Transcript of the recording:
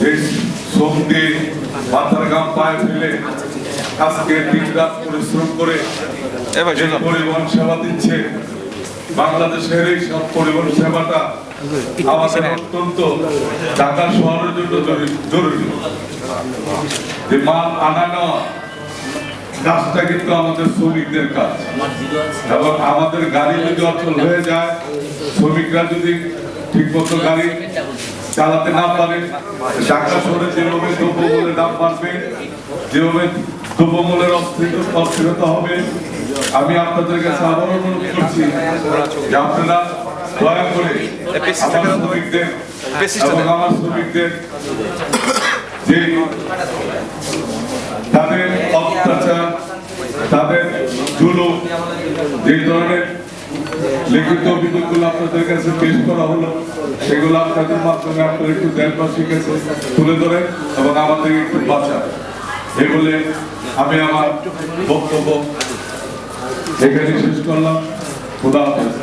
শ্রমিকরা শ্রম দিয়ে মাথার গাম পায়ে ফেলে আজকে দিন রাত পরিশ্রম করে পরিবহন সেবা দিচ্ছে। বাংলাদেশের এই সব পরিবহন সেবাটা আমাদের অত্যন্ত ঢাকা শহরের জন্য জরুরি- যে মাল আনা নেওয়া কাজটা কিন্তু আমাদের শ্রমিকদের কাজ। এবং আমাদের গাড়ি যদি অচল হয়ে যায় শ্রমিকরা যদি ঠিক মতো চালাতে না পারে, ঢাকা শহরে যেভাবে দ্রব্যমূল্যের দাম বাড়বে, যেভাবে দ্রব্যমূল্যের অস্থির- অস্থিরতা হবে, আমি আপনাদের কাছে আবার অনুরোধ করছি যে আপনারা দয়া করে আমার শ্রমিকদের এবং আমার শ্রমিকদের যে তাদের অত্যাচার, তাদের জুলুম, যে ধরনের লিখিত অভিযোগগুলো আপনাদের কাছে পেশ করা হলো। সেগুলো আপনাদের মাধ্যমে আপনারা একটু দেশবাসীর কাছে তুলে ধরেন এবং আমাদের একটু বাঁচান। এ বলে আমি আমার বক্তব্য এখানে শেষ করলাম। খুদা হাফেজ।